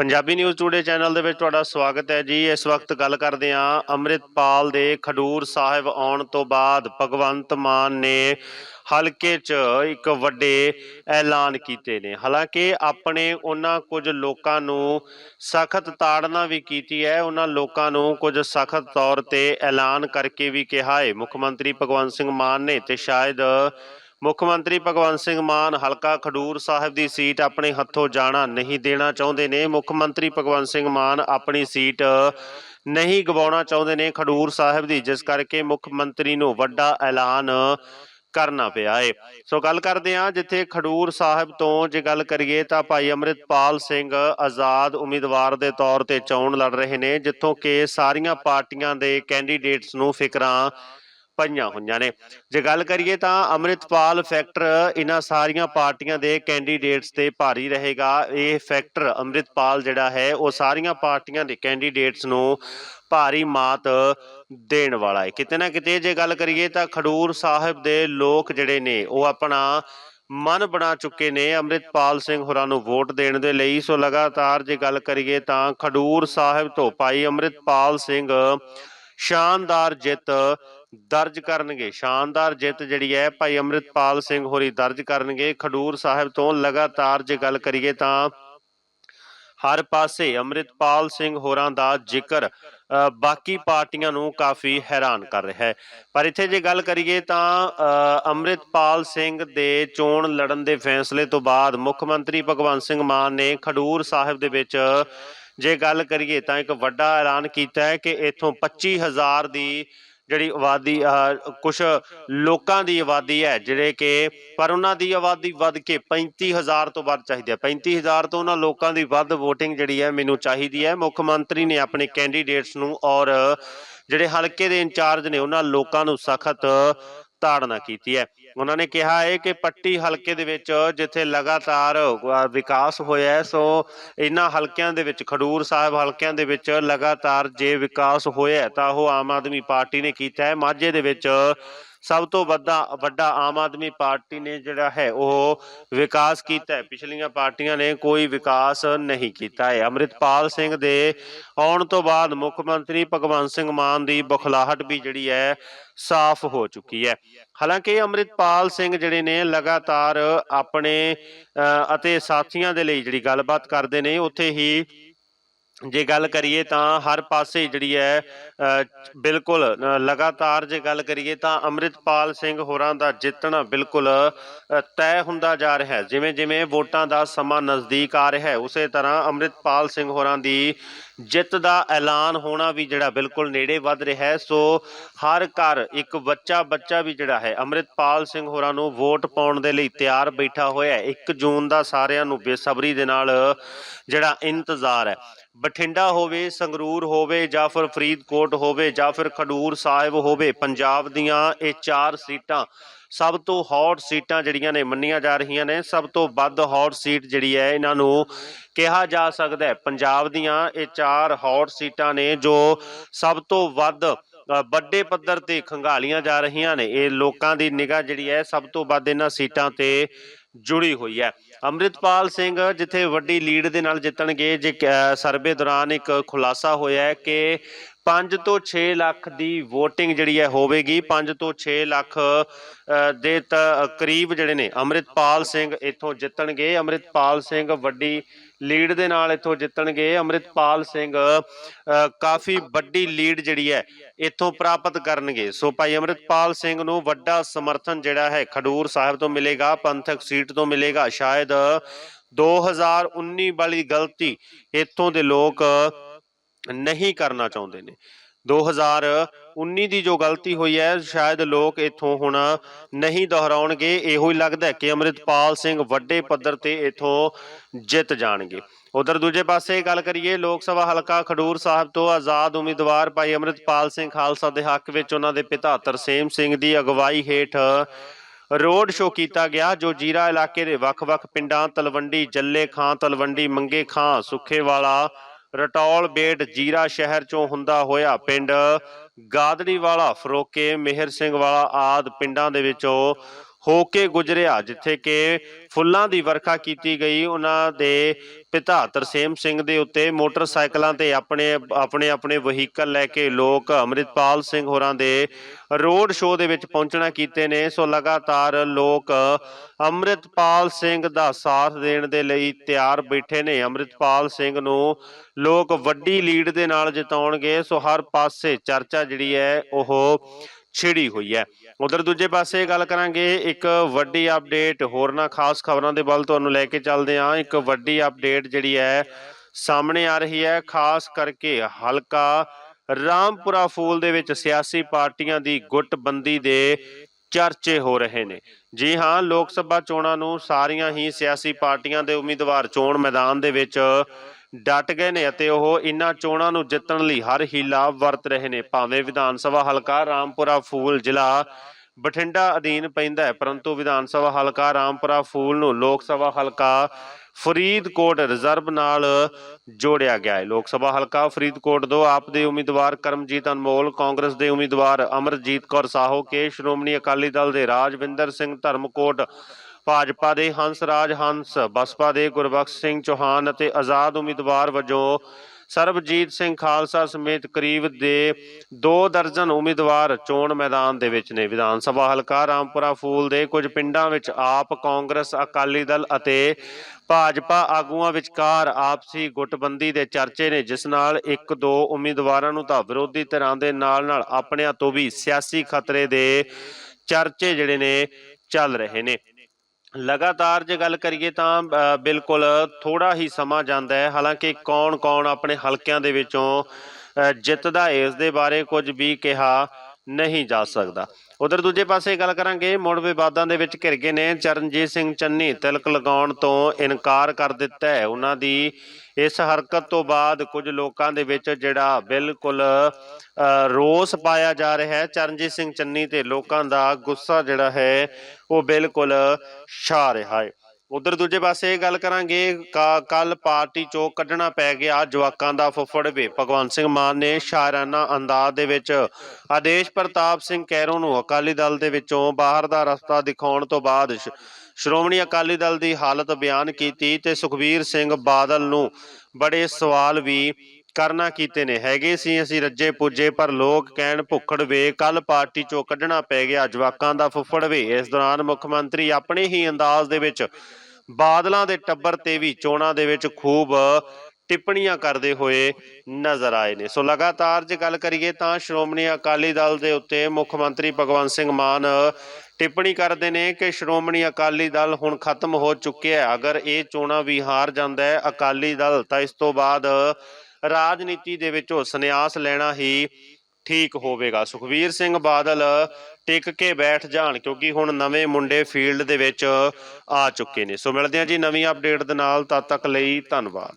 Punjabi news today channel ਦੇ ਵਿੱਚ ਤੁਹਾਡਾ ਸਵਾਗਤ ਹੈ ਜੀ। ਇਸ ਵਕਤ ਗੱਲ ਕਰਦੇ ਹਾਂ ਅੰਮ੍ਰਿਤਪਾਲ ਦੇ ਖਡੂਰ ਸਾਹਿਬ ਆਉਣ ਤੋਂ ਬਾਅਦ ਭਗਵੰਤ ਮਾਨ ਨੇ ਹਲਕੇ 'ਚ ਇੱਕ ਵੱਡੇ ਐਲਾਨ ਕੀਤੇ ਨੇ। ਹਾਲਾਂਕਿ ਆਪਣੇ ਉਹਨਾਂ ਕੁਝ ਲੋਕਾਂ ਨੂੰ ਸਖਤ ਤਾੜਨਾ ਵੀ ਕੀਤੀ ਹੈ। ਉਹਨਾਂ ਲੋਕਾਂ ਨੂੰ ਕੁਝ ਸਖਤ ਤੌਰ ਤੇ ਐਲਾਨ ਕਰਕੇ ਵੀ ਕਿਹਾ ਹੈ। ਮੁੱਖ ਮੰਤਰੀ ਭਗਵੰਤ ਸਿੰਘ ਮਾਨ ਨੇ ਤੇ ਸ਼ਾਇਦ ਮੁੱਖ ਮੰਤਰੀ ਭਗਵੰਤ ਸਿੰਘ ਮਾਨ ਹਲਕਾ ਖਡੂਰ ਸਾਹਿਬ ਦੀ ਸੀਟ ਆਪਣੇ ਹੱਥੋਂ ਜਾਣਾ ਨਹੀਂ ਦੇਣਾ ਚਾਹੁੰਦੇ ਨੇ। ਮੁੱਖ ਮੰਤਰੀ ਭਗਵੰਤ ਸਿੰਘ ਮਾਨ ਆਪਣੀ ਸੀਟ ਨਹੀਂ ਗਵਾਉਣਾ ਚਾਹੁੰਦੇ ਨੇ ਖਡੂਰ ਸਾਹਿਬ ਦੀ, ਜਿਸ ਕਰਕੇ ਮੁੱਖ ਮੰਤਰੀ ਨੂੰ ਵੱਡਾ ਐਲਾਨ ਕਰਨਾ ਪਿਆ ਏ। ਸੋ ਗੱਲ ਕਰਦੇ ਹਾਂ ਜਿੱਥੇ ਖਡੂਰ ਸਾਹਿਬ ਤੋਂ ਜੇ ਗੱਲ ਕਰੀਏ ਤਾਂ ਭਾਈ ਅੰਮ੍ਰਿਤਪਾਲ ਸਿੰਘ ਆਜ਼ਾਦ ਉਮੀਦਵਾਰ ਦੇ ਤੌਰ ਤੇ ਚੋਣ ਲੜ ਰਹੇ ਨੇ, ਜਿੱਥੋਂ ਕਿ ਸਾਰੀਆਂ ਪਾਰਟੀਆਂ ਦੇ ਕੈਂਡੀਡੇਟਸ ਨੂੰ ਫਿਕਰਾਂ ਪਈਆਂ ਹੋਈਆਂ ਨੇ। ਜੇ ਗੱਲ ਕਰੀਏ ਤਾਂ ਅੰਮ੍ਰਿਤਪਾਲ ਫੈਕਟਰ ਇਹਨਾਂ ਸਾਰੀਆਂ ਪਾਰਟੀਆਂ ਦੇ ਕੈਂਡੀਡੇਟਸ ਤੇ ਭਾਰੀ ਰਹੇਗਾ। ਇਹ ਫੈਕਟਰ ਅੰਮ੍ਰਿਤਪਾਲ ਜਿਹੜਾ ਹੈ, ਉਹ ਸਾਰੀਆਂ ਪਾਰਟੀਆਂ ਦੇ ਕੈਂਡੀਡੇਟਸ ਨੂੰ ਭਾਰੀ ਮਾਤ ਦੇਣ ਵਾਲਾ ਹੈ। ਕਿਤੇ ਨਾ ਕਿਤੇ ਜੇ ਗੱਲ ਕਰੀਏ ਤਾਂ ਖਡੂਰ ਸਾਹਿਬ ਦੇ ਲੋਕ ਜਿਹੜੇ ਨੇ, ਉਹ ਆਪਣਾ ਮਨ ਬਣਾ ਚੁੱਕੇ ਨੇ ਅੰਮ੍ਰਿਤਪਾਲ ਸਿੰਘ ਹੋਰਾਂ ਨੂੰ ਵੋਟ ਦੇਣ ਦੇ ਲਈ। ਸੋ ਲਗਾਤਾਰ ਜੇ ਗੱਲ ਕਰੀਏ ਤਾਂ ਖਡੂਰ ਸਾਹਿਬ ਤੋਂ ਭਾਈ ਅੰਮ੍ਰਿਤਪਾਲ ਸਿੰਘ ਸ਼ਾਨਦਾਰ ਜਿੱਤ ਦਰਜ ਕਰਨਗੇ। ਸ਼ਾਨਦਾਰ ਜਿੱਤ ਜਿਹੜੀ ਹੈ ਭਾਈ ਅੰਮ੍ਰਿਤਪਾਲ ਸਿੰਘ ਹੋਰੀ ਦਰਜ ਕਰਨਗੇ। ਖਡੂਰ ਸਾਹਿਬ ਤੋਂ ਲਗਾਤਾਰ ਜੇ ਗੱਲ ਕਰੀਏ ਤਾਂ ਹਰ ਪਾਸੇ ਅੰਮ੍ਰਿਤਪਾਲ ਸਿੰਘ ਹੋਰਾਂ ਦਾ ਜ਼ਿਕਰ ਬਾਕੀ ਪਾਰਟੀਆਂ ਨੂੰ ਕਾਫੀ ਹੈਰਾਨ ਕਰ ਰਿਹਾ ਹੈ। ਪਰ ਇੱਥੇ ਜੇ ਗੱਲ ਕਰੀਏ ਤਾਂ ਅ, ਅੰਮ੍ਰਿਤਪਾਲ ਸਿੰਘ ਦੇ ਚੋਣ ਲੜਨ ਦੇ ਫੈਸਲੇ ਤੋਂ ਬਾਅਦ ਮੁੱਖ ਮੰਤਰੀ ਭਗਵੰਤ ਸਿੰਘ ਮਾਨ ਨੇ ਖਡੂਰ ਸਾਹਿਬ ਦੇ ਵਿੱਚ ਜੇ ਗੱਲ ਕਰੀਏ ਤਾਂ ਇੱਕ ਵੱਡਾ ਐਲਾਨ ਕੀਤਾ ਹੈ ਕਿ ਇੱਥੋਂ 25000 ਦੀ ਜਿਹੜੀ ਆਬਾਦੀ ਕੁਝ ਲੋਕਾਂ ਦੀ ਆਬਾਦੀ ਹੈ, ਜਿਹੜੇ ਕਿ ਪਰ ਉਹਨਾਂ ਦੀ ਆਬਾਦੀ ਵੱਧ ਕੇ 35000 ਤੋਂ ਵੱਧ ਚਾਹੀਦੀ ਹੈ। 35000 ਤੋਂ ਉਹਨਾਂ ਲੋਕਾਂ ਦੀ ਵੱਧ VOTING ਜਿਹੜੀ ਹੈ ਮੈਨੂੰ ਚਾਹੀਦੀ ਹੈ। ਮੁੱਖ ਮੰਤਰੀ ਨੇ ਆਪਣੇ ਕੈਂਡੀਡੇਟਸ ਨੂੰ ਔਰ ਜਿਹੜੇ ਹਲਕੇ ਦੇ ਇੰਚਾਰਜ ਨੇ ਉਹਨਾਂ ਲੋਕਾਂ ਨੂੰ ਸਖਤ ਤਾੜਨਾ ਕੀਤੀ ਹੈ। ਉਹਨਾਂ ਨੇ ਕਿਹਾ ਹੈ ਕਿ ਪੱਟੀ ਹਲਕੇ ਦੇ ਵਿੱਚ ਜਿੱਥੇ ਲਗਾਤਾਰ ਵਿਕਾਸ ਹੋਇਆ ਹੈ, ਸੋ ਇਹਨਾਂ ਹਲਕਿਆਂ ਦੇ ਵਿੱਚ, ਖਡੂਰ ਸਾਹਿਬ ਹਲਕਿਆਂ ਦੇ ਵਿੱਚ ਲਗਾਤਾਰ ਜੇ ਵਿਕਾਸ ਹੋਇਆ ਤਾਂ ਉਹ ਆਮ ਆਦਮੀ ਪਾਰਟੀ ਨੇ ਕੀਤਾ ਹੈ। ਮਾਝੇ ਦੇ ਵਿੱਚ ਸਭ ਤੋਂ ਵੱਡਾ ਵੱਡਾ ਆਮ ਆਦਮੀ ਪਾਰਟੀ ਨੇ ਜਿਹੜਾ ਹੈ, ਉਹ ਵਿਕਾਸ ਕੀਤਾ ਹੈ। ਪਿਛਲੀਆਂ ਪਾਰਟੀਆਂ ਨੇ ਕੋਈ ਵਿਕਾਸ ਨਹੀਂ ਕੀਤਾ ਹੈ। ਅੰਮ੍ਰਿਤਪਾਲ ਸਿੰਘ ਦੇ ਆਉਣ ਤੋਂ ਬਾਅਦ ਮੁੱਖ ਮੰਤਰੀ ਭਗਵੰਤ ਸਿੰਘ ਮਾਨ ਦੀ ਬਖਲਾਹਟ ਵੀ ਜਿਹੜੀ ਹੈ, ਸਾਫ਼ ਹੋ ਚੁੱਕੀ ਹੈ। ਹਾਲਾਂਕਿ ਅੰਮ੍ਰਿਤਪਾਲ ਸਿੰਘ ਜਿਹੜੇ ਨੇ ਲਗਾਤਾਰ ਆਪਣੇ ਅ, ਅਤੇ ਸਾਥੀਆਂ ਦੇ ਲਈ ਜਿਹੜੀ ਗੱਲਬਾਤ ਕਰਦੇ ਨੇ ਉੱਥੇ ਹੀ ਜੇ ਗੱਲ ਕਰੀਏ ਤਾਂ ਹਰ ਪਾਸੇ ਜਿਹੜੀ ਹੈ ਬਿਲਕੁਲ ਲਗਾਤਾਰ ਜੇ ਗੱਲ ਕਰੀਏ ਤਾਂ ਅੰਮ੍ਰਿਤਪਾਲ ਸਿੰਘ ਹੋਰਾਂ ਦਾ ਜਿੱਤਣਾ ਬਿਲਕੁਲ ਤੈਅ ਹੁੰਦਾ ਜਾ ਰਿਹਾ ਹੈ। ਜਿਵੇਂ ਜਿਵੇਂ ਵੋਟਾਂ ਦਾ ਸਮਾਂ ਨਜ਼ਦੀਕ ਆ ਰਿਹਾ ਹੈ, ਉਸੇ ਤਰ੍ਹਾਂ ਅੰਮ੍ਰਿਤਪਾਲ ਸਿੰਘ ਹੋਰਾਂ ਦੀ ਜਿੱਤ ਦਾ ਐਲਾਨ ਹੋਣਾ ਵੀ ਜਿਹੜਾ ਬਿਲਕੁਲ ਨੇੜੇ ਵੱਧ ਰਿਹਾ ਹੈ। ਸੋ ਹਰ ਘਰ ਇੱਕ ਬੱਚਾ ਬੱਚਾ ਵੀ ਜਿਹੜਾ ਹੈ, ਅੰਮ੍ਰਿਤਪਾਲ ਸਿੰਘ ਹੋਰਾਂ ਨੂੰ ਵੋਟ ਪਾਉਣ ਦੇ ਲਈ ਤਿਆਰ ਬੈਠਾ ਹੋਇਆ ਹੈ। 1 ਜੂਨ ਦਾ ਸਾਰਿਆਂ ਨੂੰ ਬੇਸਬਰੀ ਦੇ ਨਾਲ ਜਿਹੜਾ ਇੰਤਜ਼ਾਰ ਹੈ। ਬਠਿੰਡਾ ਹੋਵੇ, ਸੰਗਰੂਰ ਹੋਵੇ ਜਾਂ ਫਿਰ ਫਰੀਦਕੋਟ ਹੋਵੇ ਜਾਂ ਫਿਰ ਖਡੂਰ ਸਾਹਿਬ ਹੋਵੇ, ਪੰਜਾਬ ਦੀਆਂ ਇਹ ਚਾਰ ਸੀਟਾਂ ਸਭ ਤੋਂ ਹੌਟ ਸੀਟਾਂ ਜਿਹੜੀਆਂ ਨੇ ਮੰਨੀਆਂ ਜਾ ਰਹੀਆਂ ਨੇ। ਸਭ ਤੋਂ ਵੱਧ ਹੌਟ ਸੀਟ ਜਿਹੜੀ ਹੈ, ਇਹਨਾਂ ਨੂੰ ਕਿਹਾ ਜਾ ਸਕਦਾ ਹੈ। ਪੰਜਾਬ ਦੀਆਂ ਇਹ ਚਾਰ ਹੌਟ ਸੀਟਾਂ ਨੇ ਜੋ ਸਭ ਤੋਂ ਵੱਧ ਵੱਡੇ ਪੱਧਰ ਤੇ ਖੰਗਾਲੀਆਂ ਜਾ ਰਹੀਆਂ ਨੇ। ਇਹ ਲੋਕਾਂ ਦੀ ਨਿਗਾਹ ਜਿਹੜੀ ਹੈ, ਸਭ ਤੋਂ ਵੱਧ ਇਹਨਾਂ ਸੀਟਾਂ ਤੇ ਜੁੜੀ ਹੋਈ ਹੈ। ਅੰਮ੍ਰਿਤਪਾਲ ਸਿੰਘ ਜਿੱਥੇ ਵੱਡੀ ਲੀਡ ਦੇ ਨਾਲ ਜਿੱਤਣਗੇ, ਜੇ ਸਰਵੇ ਦੌਰਾਨ ਇੱਕ ਖੁਲਾਸਾ ਹੋਇਆ ਹੈ ਕਿ 5 ਤੋਂ 6 ਲੱਖ ਦੀ VOTING ਜਿਹੜੀ ਹੈ ਹੋਵੇਗੀ। 5 ਤੋਂ 6 ਲੱਖ ਦੇ ਤ- ਕਰੀਬ ਜਿਹੜੇ ਨੇ ਅੰਮ੍ਰਿਤਪਾਲ ਸਿੰਘ ਇੱਥੋਂ ਜਿੱਤਣਗੇ। ਅੰਮ੍ਰਿਤਪਾਲ ਸਿੰਘ ਵੱਡੀ ਲੀਡ ਦੇ ਨਾਲ ਇੱਥੋਂ ਜਿੱਤਣਗੇ। ਅੰਮ੍ਰਿਤਪਾਲ ਸਿੰਘ ਕਾਫੀ ਵੱਡੀ ਲੀਡ ਜਿਹੜੀ ਹੈ ਇੱਥੋਂ ਪ੍ਰਾਪਤ ਕਰਨਗੇ। ਸੋ ਭਾਈ ਅੰਮ੍ਰਿਤਪਾਲ ਸਿੰਘ ਨੂੰ ਵੱਡਾ ਸਮਰਥਨ ਜਿਹੜਾ ਹੈ ਖਡੂਰ ਸਾਹਿਬ ਤੋਂ ਮਿਲੇਗਾ, ਪੰਥਕ ਸੀਟ ਤੋਂ ਮਿਲੇਗਾ। ਸ਼ਾਇਦ 2019 ਵਾਲੀ ਗਲਤੀ ਇੱਥੋਂ ਦੇ ਲੋਕ ਨਹੀਂ ਕਰਨਾ ਚਾਹੁੰਦੇ ਨੇ। 2019 ਦੀ ਜੋ ਗਲਤੀ ਹੋਈ ਹੈ, ਸ਼ਾਇਦ ਲੋਕ ਇੱਥੋਂ ਹੁਣ ਨਹੀਂ ਦੁਹਰਾਉਣਗੇ। ਇਹੋ ਹੀ ਲੱਗਦਾ ਕਿ ਅੰਮ੍ਰਿਤਪਾਲ ਸਿੰਘ ਵੱਡੇ ਪੱਧਰ ਤੇ ਇੱਥੋਂ ਜਿੱਤ ਜਾਣਗੇ। ਉਧਰ ਦੂਜੇ ਪਾਸੇ ਗੱਲ ਕਰੀਏ, ਲੋਕ ਸਭਾ ਹਲਕਾ ਖਡੂਰ ਸਾਹਿਬ ਤੋਂ ਆਜ਼ਾਦ ਉਮੀਦਵਾਰ ਭਾਈ ਅੰਮ੍ਰਿਤਪਾਲ ਸਿੰਘ ਖਾਲਸਾ ਦੇ ਹੱਕ ਵਿੱਚ ਉਹਨਾਂ ਦੇ ਪਿਤਾ ਤਰਸੇਮ ਸਿੰਘ ਦੀ ਅਗਵਾਈ ਹੇਠ ਰੋਡ ਸ਼ੋਅ ਕੀਤਾ ਗਿਆ, ਜੋ ਜੀਰਾ ਇਲਾਕੇ ਦੇ ਵੱਖ-ਵੱਖ ਪਿੰਡਾਂ ਤਲਵੰਡੀ, ਜੱਲੇ ਖਾਂ, ਤਲਵੰਡੀ, ਮੰਗੇ ਖਾਂ, ਸੁੱਖੇਵਾਲਾ ਰਟੌਲ ਬੇਟ ਜੀਰਾ ਸ਼ਹਿਰ ਚੋਂ ਹੁੰਦਾ ਹੋਇਆ ਪਿੰਡ ਗਾਦੜੀ ਵਾਲਾ ਫਰੋਕੇ, ਮਿਹਰ ਸਿੰਘ ਵਾਲਾ ਆਦ ਪਿੰਡਾਂ ਦੇ ਵਿੱਚੋਂ ਹੋ ਕੇ ਗੁਜਰਿਆ, ਜਿੱਥੇ ਕਿ ਫੁੱਲਾਂ ਦੀ ਵਰਖਾ ਕੀਤੀ ਗਈ। ਉਹਨਾਂ ਦੇ ਪਿਤਾ ਤਰਸੇਮ ਸਿੰਘ ਦੇ ਉੱਤੇ ਮੋਟਰਸਾਈਕਲਾਂ ਤੇ ਆਪਣੇ ਆਪਣੇ ਆਪਣੇ ਵਹੀਕਲ ਲੈ ਕੇ ਲੋਕ ਅੰਮ੍ਰਿਤਪਾਲ ਸਿੰਘ ਹੋਰਾਂ ਦੇ ਰੋਡ ਸ਼ੋਅ ਦੇ ਵਿੱਚ ਪਹੁੰਚਣਾ ਕੀਤੇ ਨੇ। ਸੋ ਲਗਾਤਾਰ ਲੋਕ ਅੰਮ੍ਰਿਤਪਾਲ ਸਿੰਘ ਦਾ ਸਾਥ ਦੇਣ ਦੇ ਲਈ ਤਿਆਰ ਬੈਠੇ ਨੇ। ਅੰਮ੍ਰਿਤਪਾਲ ਸਿੰਘ ਨੂੰ ਲੋਕ ਵੱਡੀ ਲੀਡ ਦੇ ਨਾਲ ਜਿਤਾਉਣਗੇ। ਸੋ ਹਰ ਪਾਸੇ ਚਰਚਾ ਜਿਹੜੀ ਹੈ, ਉਹ ਛਿੜੀ ਹੋਈ ਹੈ। ਉਧਰ ਦੂਜੇ ਪਾਸੇ ਗੱਲ ਕਰਾਂਗੇ, ਇੱਕ ਵੱਡੀ ਅਪਡੇਟ ਹੋਰਨਾਂ ਖਾਸ ਖਬਰਾਂ ਦੇ ਵੱਲ ਤੁਹਾਨੂੰ ਲੈ ਕੇ ਚੱਲਦੇ ਹਾਂ। ਇੱਕ ਵੱਡੀ ਅਪਡੇਟ ਜਿਹੜੀ ਹੈ, ਸਾਹਮਣੇ ਆ ਰਹੀ ਹੈ, ਖਾਸ ਕਰਕੇ ਹਲਕਾ ਰਾਮਪੁਰਾ ਫੂਲ ਦੇ ਵਿੱਚ ਸਿਆਸੀ ਪਾਰਟੀਆਂ ਦੀ ਗੁੱਟਬੰਦੀ ਦੇ ਚਰਚੇ ਹੋ ਰਹੇ ਨੇ। ਜੀ ਹਾਂ, ਲੋਕ ਸਭਾ ਚੋਣਾਂ ਨੂੰ ਸਾਰੀਆਂ ਹੀ ਸਿਆਸੀ ਪਾਰਟੀਆਂ ਦੇ ਉਮੀਦਵਾਰ ਚੋਣ ਮੈਦਾਨ ਦੇ ਵਿੱਚ ਡਟ ਗਏ ਨੇ ਅਤੇ ਉਹ ਇਨ੍ਹਾਂ ਚੋਣਾਂ ਨੂੰ ਜਿੱਤਣ ਲਈ ਹਰ ਹੀਲਾ ਵਰਤ ਰਹੇ ਨੇ। ਭਾਵੇਂ ਵਿਧਾਨ ਸਭਾ ਹਲਕਾ ਰਾਮਪੁਰਾ ਫੂਲ ਜ਼ਿਲ੍ਹਾ ਬਠਿੰਡਾ ਅਧੀਨ ਪੈਂਦਾ ਹੈ, ਪਰੰਤੂ ਵਿਧਾਨ ਸਭਾ ਹਲਕਾ ਰਾਮਪੁਰਾ ਫੂਲ ਨੂੰ ਲੋਕ ਸਭਾ ਹਲਕਾ ਫਰੀਦਕੋਟ ਰਿਜ਼ਰਵ ਨਾਲ ਜੋੜਿਆ ਗਿਆ ਹੈ। ਲੋਕ ਸਭਾ ਹਲਕਾ ਫਰੀਦਕੋਟ ਤੋਂ ਆਪ ਦੇ ਉਮੀਦਵਾਰ ਕਰਮਜੀਤ ਅਨਮੋਲ, ਕਾਂਗਰਸ ਦੇ ਉਮੀਦਵਾਰ ਅਮਰਜੀਤ ਕੌਰ ਸਾਹੋ, ਕੇ ਸ਼੍ਰੋਮਣੀ ਅਕਾਲੀ ਦਲ ਦੇ ਰਾਜਵਿੰਦਰ ਸਿੰਘ ਧਰਮਕੋਟ ਭਾਜਪਾ ਦੇ ਹੰਸਰਾਜ ਹੰਸ, ਬਸਪਾ ਦੇ ਗੁਰਬਖਸ਼ ਸਿੰਘ ਚੌਹਾਨ ਅਤੇ ਆਜ਼ਾਦ ਉਮੀਦਵਾਰ ਵਜੋਂ ਸਰਬਜੀਤ ਸਿੰਘ ਖਾਲਸਾ ਸਮੇਤ ਕਰੀਬ ਦੇ 2 ਦਰਜਨ ਉਮੀਦਵਾਰ ਚੋਣ ਮੈਦਾਨ ਦੇ ਵਿੱਚ ਨੇ। ਵਿਧਾਨ ਸਭਾ ਹਲਕਾ ਰਾਮਪੁਰਾ ਫੂਲ ਦੇ ਕੁਝ ਪਿੰਡਾਂ ਵਿੱਚ ਆਪ ਕਾਂਗਰਸ, ਅਕਾਲੀ ਦਲ ਅਤੇ ਭਾਜਪਾ ਆਗੂਆਂ ਵਿਚਕਾਰ ਆਪਸੀ ਗੁੱਟਬੰਦੀ ਦੇ ਚਰਚੇ ਨੇ, ਜਿਸ ਨਾਲ ਇੱਕ ਦੋ ਉਮੀਦਵਾਰਾਂ ਨੂੰ ਤਾਂ ਵਿਰੋਧੀ ਧਿਰਾਂ ਦੇ ਨਾਲ ਨਾਲ ਆਪਣਿਆਂ ਤੋਂ ਵੀ ਸਿਆਸੀ ਖਤਰੇ ਦੇ ਚਰਚੇ ਜਿਹੜੇ ਨੇ ਚੱਲ ਰਹੇ ਨੇ। ਲਗਾਤਾਰ ਜੇ ਗੱਲ ਕਰੀਏ ਤਾਂ ਬਿਲਕੁਲ ਥੋੜਾ ਹੀ ਸਮਾਂ ਜਾਂਦਾ ਹੈ। ਹਾਲਾਂਕਿ ਕੌਣ-ਕੌਣ ਆਪਣੇ ਹਲਕਿਆਂ ਦੇ ਵਿੱਚੋਂ ਅ, ਜਿੱਤਦਾ ਹੈ ਇਸ ਦੇ ਬਾਰੇ ਕੁਝ ਵੀ ਕਿਹਾ ਨਹੀਂ ਜਾ ਸਕਦਾ। ਉਧਰ ਦੂਜੇ ਪਾਸੇ ਗੱਲ ਕਰਾਂਗੇ, ਮੁੜ ਵਿਵਾਦਾਂ ਦੇ ਵਿੱਚ ਘਿਰ ਗਏ ਨੇ। ਚਰਨਜੀਤ ਸਿੰਘ ਚੰਨੀ ਤਿਲਕ ਲਗਾਉਣ ਤੋਂ ਇਨਕਾਰ ਕਰ ਦਿੱਤਾ ਹੈ। ਉਹਨਾਂ ਦੀ ਇਸ ਹਰਕਤ ਤੋਂ ਬਾਅਦ ਕੁਝ ਲੋਕਾਂ ਦੇ ਵਿੱਚ ਜਿਹੜਾ ਬਿਲਕੁਲ ਰੋਸ ਪਾਇਆ ਜਾ ਰਿਹਾ ਹੈ। ਚਰਨਜੀਤ ਸਿੰਘ ਚੰਨੀ ਤੇ ਲੋਕਾਂ ਦਾ ਗੁੱਸਾ ਜਿਹੜਾ ਹੈ, ਉਹ ਬਿਲਕੁਲ ਛਾ ਰਿਹਾ ਹੈ। ਉਧਰ ਦੂਜੇ ਪਾਸੇ ਗੱਲ ਕਰਾਂਗੇ ਕੱਲ ਪਾਰਟੀ ਚੋਂ ਕੱਢਣਾ ਪੈ ਗਿਆ ਜਵਾਕਾਂ ਦਾ ਫੁੱਫੜ ਵੇ। ਭਗਵੰਤ ਸਿੰਘ ਮਾਨ ਨੇ ਸ਼ਾਇਰਾਨਾ ਅੰਦਾਜ਼ ਦੇ ਵਿੱਚ ਆਦੇਸ਼ ਪ੍ਰਤਾਪ ਸਿੰਘ ਕੈਰੋਂ ਨੂੰ ਅਕਾਲੀ ਦਲ ਦੇ ਵਿੱਚੋਂ ਬਾਹਰ ਦਾ ਰਸਤਾ ਦਿਖਾਉਣ ਤੋਂ ਬਾਅਦ ਸ਼੍ਰੋਮਣੀ ਅਕਾਲੀ ਦਲ ਦੀ ਹਾਲਤ ਬਿਆਨ ਕੀਤੀ ਤੇ ਸੁਖਬੀਰ ਸਿੰਘ ਬਾਦਲ ਨੂੰ ਬੜੇ ਸਵਾਲ ਵੀ ਕਰਨਾ ਕੀਤੇ ਨੇ, ਹੈਗੇ ਸੀ ਅਸੀਂ ਰੱਜੇ ਪੁੱਜੇ, ਪਰ ਲੋਕ ਕਹਿਣ ਭੁੱਖੜ ਵੇ ਕੱਲ ਪਾਰਟੀ ਚੋਂ ਕੱਢਣਾ ਪੈ ਗਿਆ, ਜਵਾਕਾਂ ਦਾ ਫੁੱਫੜ ਵੇ। ਇਸ ਦੌਰਾਨ ਮੁੱਖ ਮੰਤਰੀ ਆਪਣੇ ਹੀ ਅੰਦਾਜ਼ ਦੇ ਵਿੱਚ ਬਾਦਲਾਂ ਦੇ ਟੱਬਰ ਤੇ ਵੀ ਚੋਣਾਂ ਦੇ ਵਿੱਚ ਖੂਬ ਟਿੱਪਣੀਆਂ ਕਰਦੇ ਹੋਏ ਨਜ਼ਰ ਆਏ ਨੇ। ਸੋ ਲਗਾਤਾਰ ਜੇ ਗੱਲ ਕਰੀਏ ਤਾਂ ਸ਼੍ਰੋਮਣੀ ਅਕਾਲੀ ਦਲ ਦੇ ਉੱਤੇ ਮੁੱਖ ਮੰਤਰੀ ਭਗਵੰਤ ਸਿੰਘ ਮਾਨ ਟਿੱਪਣੀ ਕਰਦੇ ਨੇ ਕਿ ਸ਼੍ਰੋਮਣੀ ਅਕਾਲੀ ਦਲ ਹੁਣ ਖਤਮ ਹੋ ਚੁੱਕਿਆ ਹੈ। ਅਗਰ ਇਹ ਚੋਣਾਂ ਵੀ ਹਾਰ ਜਾਂਦਾ ਹੈ ਅਕਾਲੀ ਦਲ, ਤਾਂ ਇਸ ਤੋਂ ਬਾਅਦ ਰਾਜਨੀਤੀ ਦੇ ਵਿੱਚੋਂ ਸੰਨਿਆਸ ਲੈਣਾ ਹੀ ਠੀਕ ਹੋਵੇਗਾ। ਸੁਖਵੀਰ ਸਿੰਘ ਬਾਦਲ ਟਿਕ ਕੇ ਬੈਠ ਜਾਣ, ਕਿਉਂਕਿ ਹੁਣ ਨਵੇਂ ਮੁੰਡੇ ਫੀਲਡ ਦੇ ਵਿੱਚ ਆ ਚੁੱਕੇ ਨੇ। ਸੋ ਮਿਲਦੇ ਹਾਂ ਜੀ ਨਵੀਂ ਅਪਡੇਟ ਦੇ ਨਾਲ, ਤਦ ਤੱਕ ਲਈ ਧੰਨਵਾਦ।